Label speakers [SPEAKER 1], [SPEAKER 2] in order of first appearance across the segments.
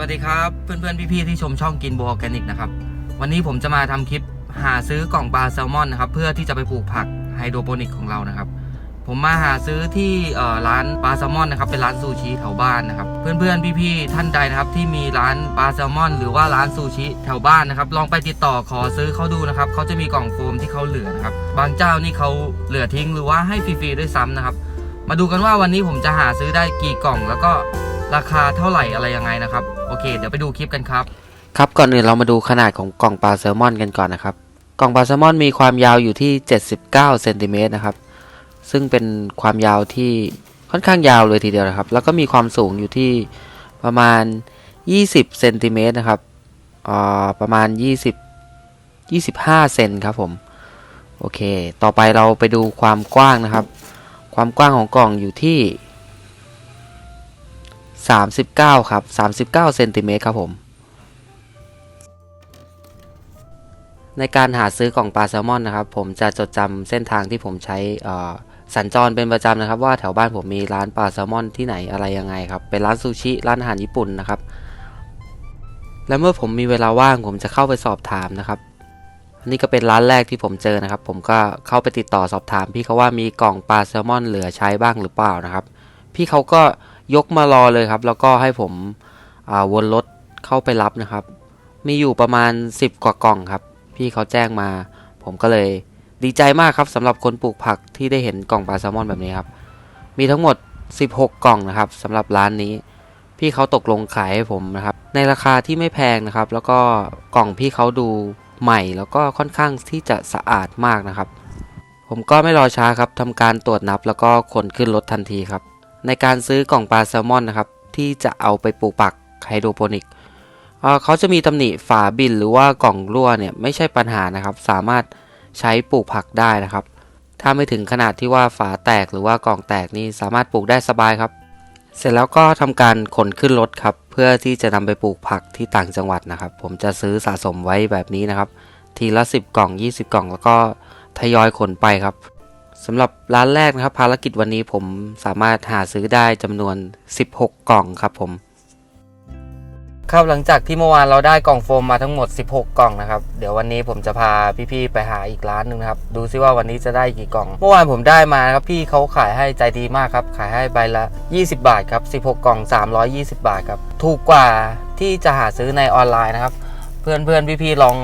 [SPEAKER 1] วัสดีครับ เพื่อนๆ พี่ๆ ที่ชมช่องกินโบออร์แกนิกนะครับ วันนี้ผมจะมาทำคลิปหาซื้อกล่องปลาแซลมอนนะครับเพื่อที่จะไปปลูกผักไฮโดรโปนิกของเรานะครับ ผมมาหาซื้อที่ร้านปลาแซลมอนนะครับเป็นร้านซูชิแถวบ้านนะครับ เพื่อนๆ พี่ๆ ท่านใดนะครับที่มีร้านปลาแซลมอน หรือว่าร้านซูชิแถวบ้านนะครับ ลองไปติดต่อขอซื้อเขาดูนะครับเขาจะมีกล่องโฟมที่เขาเหลือนะครับบางเจ้านี่เขาเหลือทิ้งหรือว่าให้ฟรีๆด้วยซ้ำนะครับ มาดูกันว่าวันนี้ผมจะหาซื้อได้กี่กล่องแล้วก็ ราคาเท่าไหร่อะไรยังไงนะครับ โอเค เดี๋ยวไปดูคลิปกันครับ
[SPEAKER 2] ครับก่อนอื่นเรามาดูขนาดของกล่องปลาแซลมอนกันก่อนนะครับ กล่องปลาแซลมอนมีความยาวอยู่ที่ 79เซนติเมตรนะครับ ซึ่งเป็นความยาวที่ค่อนข้างยาวเลยทีเดียวนะครับ แล้วก็มีความสูงอยู่ที่ประมาณ 20เซนติเมตรนะครับอ่าประมาณ 20 25เซนครับผม โอเค ต่อไปเราไปดูความกว้างนะครับ ความกว้างของกล่องอยู่ที่ 39 ครับ 39เซนติเมตรครับผม ในการหาซื้อกล่องปลาแซลมอนนะครับ ผมจะจดจำเส้นทางที่ผมใช้อ่อสัญจรเป็นประจำนะครับ ว่าแถวบ้านผมมีร้านปลาแซลมอนที่ไหนอะไรยังไงครับ เป็นร้านซูชิร้านอาหารญี่ปุ่นนะครับ และเมื่อผมมีเวลาว่างผมจะเข้าไปสอบถามนะครับอันนี้ก็เป็นร้านแรกที่ผมเจอนะครับ ผมก็เข้าไปติดต่อสอบถาม พี่เขาว่ามีกล่องปลาแซลมอนเหลือใช้บ้างหรือเปล่านะครับ พี่เขาก็ ยกมารอเลยครับ แล้วก็ให้ผมวนรถเข้าไปรับนะครับ มีอยู่ประมาณ 10 กว่ากล่องครับ พี่เขาแจ้งมา ผมก็เลยดีใจมากครับสำหรับคนปลูกผักที่ได้เห็นกล่องปลาแซลมอนแบบนี้ครับ มีทั้งหมด 16 กล่องนะครับสำหรับร้านนี้ พี่เขาตกลงขายให้ผมนะครับ ในราคาที่ไม่แพงนะครับ แล้วก็กล่องพี่เขาดูใหม่ แล้วก็ค่อนข้างที่จะสะอาดมากนะครับ ผมก็ไม่รอช้าครับทำการตรวจนับแล้วก็ขนขึ้นรถทันทีครับ ในการซื้อกล่องปลาแซลมอนนะครับ ที่จะเอาไปปลูกผักไฮโดรโปนิกเเขาจะมีตำหนิฝาบินหรือว่ากล่องรั่วเนี่ยไม่ใช่ปัญหานะครับ สามารถใช้ปลูกผักได้นะครับ ถ้าไม่ถึงขนาดที่ว่าฝาแตกหรือว่ากล่องแตกนี่สามารถปลูกได้สบายครับ เสร็จแล้วก็ทำการขนขึ้นรถครับ เพื่อที่จะนำไปปลูกผักที่ต่างจังหวัดนะครับ ผมจะซื้อสะสมไว้แบบนี้นะครับ ทีละ 10 กล่อง 20 กล่อง แล้วก็ทยอยขนไปครับ สำหรับร้านแรกนะครับ ภารกิจวันนี้ผมสามารถหาซื้อได้จำนวน 16 กล่องครับผม
[SPEAKER 1] ครับหลังจากที่เมื่อวานเราได้กล่องโฟมมาทั้งหมด 16 กล่องนะครับ เดี๋ยววันนี้ผมจะพาพี่ๆไปหาอีกร้านหนึ่งนะครับ ดูซิว่าวันนี้จะได้กี่กล่อง เมื่อวานผมได้มานะครับพี่เขาขายให้ใจดีมากครับ ขายให้ใบละ 20 บาทครับ 16 กล่อง 320 บาทครับ ถูกกว่าที่จะหาซื้อในออนไลน์นะครับ เพื่อนๆพี่ๆลอง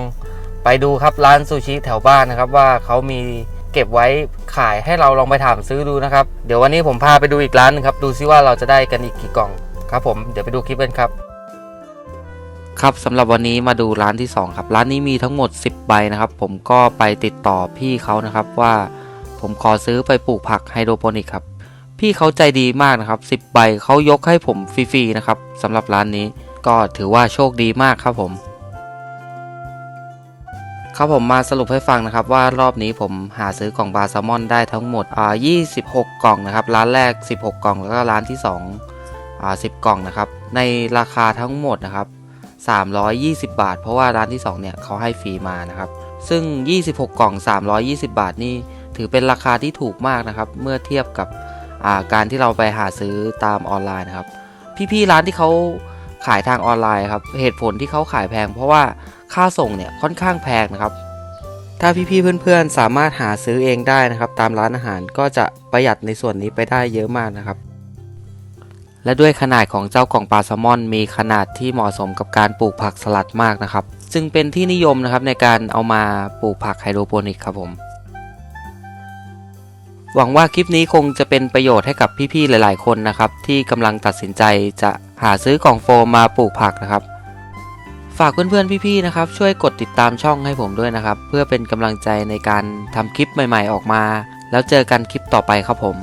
[SPEAKER 1] ไปดูครับร้านซูชิแถวบ้านนะครับว่าเขามี เก็บไว้ขายให้เราลองไปถามซื้อดูนะครับ เดี๋ยววันนี้ผมพาไปดูอีกร้านหนึงครับ ดูซิว่าเราจะได้กันอีกกี่กล่องครับผมเดี๋ยวไปดูคลิปกันครับ
[SPEAKER 2] ครับสำหรับวันนี้มาดูร้านที่ 2 ครับ ร้านนี้มีทั้งหมด 10 ใบนะครับ ผมก็ไปติดต่อพี่เขานะครับว่าผมขอซื้อไปปลูกผักไฮโดรโปนิกครับพี่เขาใจดีมากนะครับ 10 ใบเขายกให้ผมฟรีๆนะครับสำหรับร้านนี้ก็ถือว่าโชคดีมากครับผม ครับผมมาสรุปให้ฟังนะครับว่ารอบนี้ผมหาซื้อกล่องปลาแซลมอนได้ทั้งหมดอ่า26 กล่องนะครับ ร้านแรก 16 กล่องแล้วก็ร้านที่2อ่า10 กล่องนะครับ ในราคาทั้งหมดนะครับ 320 บาท เพราะว่าร้านที่ 2 เนี่ยเขาให้ฟรีมานะครับ ซึ่ง 26 กล่อง 320 บาทนี่ถือเป็นราคาที่ถูกมากนะครับ เมื่อเทียบกับอ่าการที่เราไปหาซื้อตามออนไลน์นะครับ พี่ๆร้านที่เขาขายทางออนไลน์ครับเหตุผลที่เขาขายแพง เพราะว่า ค่าส่งเนี่ยค่อนข้างแพงนะครับ ถ้าพี่ๆเพื่อนๆสามารถหาซื้อเองได้นะครับ ตามร้านอาหารก็จะประหยัดในส่วนนี้ไปได้เยอะมากนะครับ และด้วยขนาดของเจ้ากล่องปลาแซลมอน มีขนาดที่เหมาะสมกับการปลูกผักสลัดมากนะครับจึงเป็นที่นิยมนะครับในการเอามาปลูกผักไฮโดรโปนิกครับผมหวังว่าคลิปนี้คงจะเป็นประโยชน์ให้กับพี่ๆ หลายๆ คนนะครับ ที่กำลังตัดสินใจจะหาซื้อกล่องโฟมมาปลูกผักนะครับ ฝากเพื่อนๆพี่ๆนะครับช่วยกดติดตามช่องให้ผมด้วยนะครับ เพื่อเป็นกำลังใจในการทำคลิปใหม่ ๆ ออกมา แล้วเจอกันคลิปต่อไปครับผม